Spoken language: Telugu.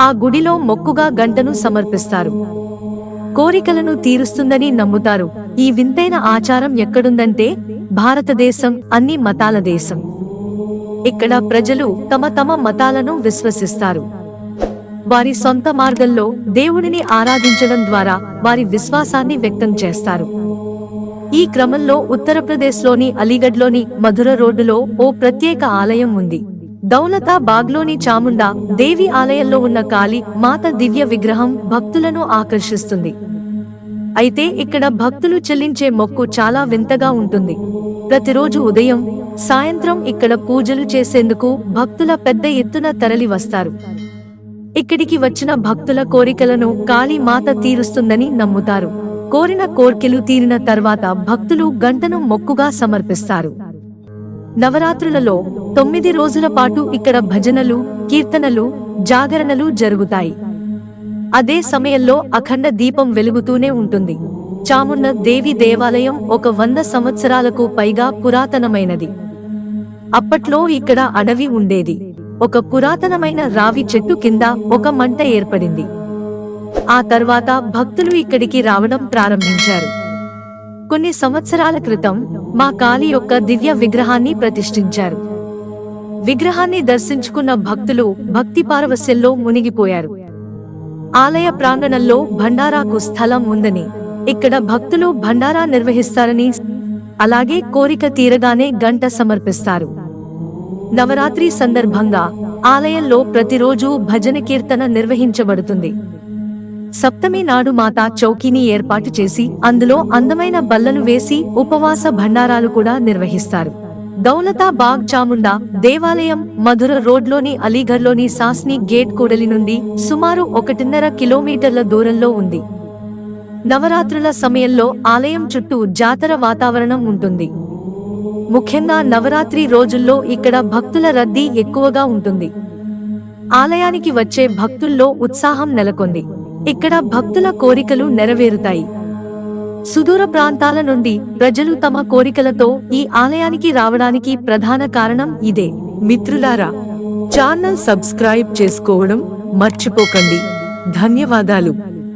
ఆ గుడిలో మొక్కుగా గంటను సమర్పిస్తారు. కోరికలను తీరుస్తుందని నమ్ముతారు. ఈ వింతైన ఆచారం ఎక్కడుందంటే భారతదేశం అన్ని మతాల దేశం. ఇక్కడ ప్రజలు తమ తమ మతాలను విశ్వసిస్తారు. వారి సొంత మార్గంలో దేవుడిని ఆరాధించడం ద్వారా వారి విశ్వాసాన్ని వ్యక్తం చేస్తారు. ఈ క్రమంలో ఉత్తరప్రదేశ్లోని అలీగఢ్లోని మధుర రోడ్డులో ఓ ప్రత్యేక ఆలయం ఉంది. దౌలతాబాగ్లోని చాముండా దేవి ఆలయంలో ఉన్న కాళీ మాత దివ్య విగ్రహం భక్తులను ఆకర్షిస్తుంది. అయితే ఇక్కడ భక్తులు చెల్లించే మొక్కు చాలా వింతగా ఉంటుంది. ప్రతిరోజు ఉదయం సాయంత్రం ఇక్కడ పూజలు చేసేందుకు భక్తుల పెద్ద ఎత్తున తరలి వస్తారు. ఇక్కడికి వచ్చిన భక్తుల కోరికలను కాళీ మాత తీరుస్తుందని నమ్ముతారు. కోరిన కోర్కెలు తీరిన తర్వాత భక్తులు గంటను మొక్కుగా సమర్పిస్తారు. నవరాత్రులలో తొమ్మిది రోజుల పాటు ఇక్కడ భజనలు కీర్తనలు జాగరణలు జరుగుతాయి. అదే సమయంలో అఖండ దీపం వెలుగుతూనే ఉంటుంది. చామున్న దేవి దేవాలయం ఒక వంద సంవత్సరాలకు పైగా పురాతనమైనది. అప్పట్లో ఇక్కడ అడవి ఉండేది. ఒక పురాతనమైన రావి చెట్టు కింద ఒక మంట ఏర్పడింది. ఆ తర్వాత భక్తులు ఇక్కడికి రావడం ప్రారంభించారు. కొన్ని సంవత్సరాల క్రితం మా కాళీ యొక్క దివ్య విగ్రహాన్ని ప్రతిష్ఠించారు. విగ్రహాన్ని దర్శించుకున్న భక్తులు భక్తి పారవస్యంలో మునిగిపోయారు. ఆలయ ప్రాంగణంలో భండారాకు స్థలం ఉందని ఇక్కడ భక్తులు భండారా నిర్వహిస్తారని అలాగే కోరిక తీరగానే గంట సమర్పిస్తారు. నవరాత్రి సందర్భంగా ఆలయంలో ప్రతిరోజు భజన కీర్తన నిర్వహించబడుతుంది. సప్తమి నాడు మాతా చౌకీని ఏర్పాటు చేసి అందులో అందమైన బల్లలు వేసి ఉపవాస భండారాలు కూడా నిర్వహిస్తారు. దౌలతా బాగ్ చాముండా దేవాలయం మధుర రోడ్లోని అలీఘర్లోని సాస్ని గేట్ కూడలి నుండి సుమారు ఒకటిన్నర కిలోమీటర్ల దూరంలో ఉంది. నవరాత్రుల సమయంలో ఆలయం చుట్టూ జాతర వాతావరణం ఉంటుంది. ముఖ్యంగా నవరాత్రి రోజుల్లో ఇక్కడ భక్తుల రద్దీ ఎక్కువగా ఉంటుంది. ఆలయానికి వచ్చే భక్తుల్లో ఉత్సాహం నెలకొంది. ఇక్కడ భక్తుల కోరికలు నెరవేరుతాయి. సుదూర ప్రాంతాల నుండి ప్రజలు తమ కోరికలతో ఈ ఆలయానికి రావడానికి ప్రధాన కారణం ఇదే. మిత్రులారా ఛానల్ సబ్స్క్రైబ్ చేసుకోవడం మర్చిపోకండి. ధన్యవాదాలు.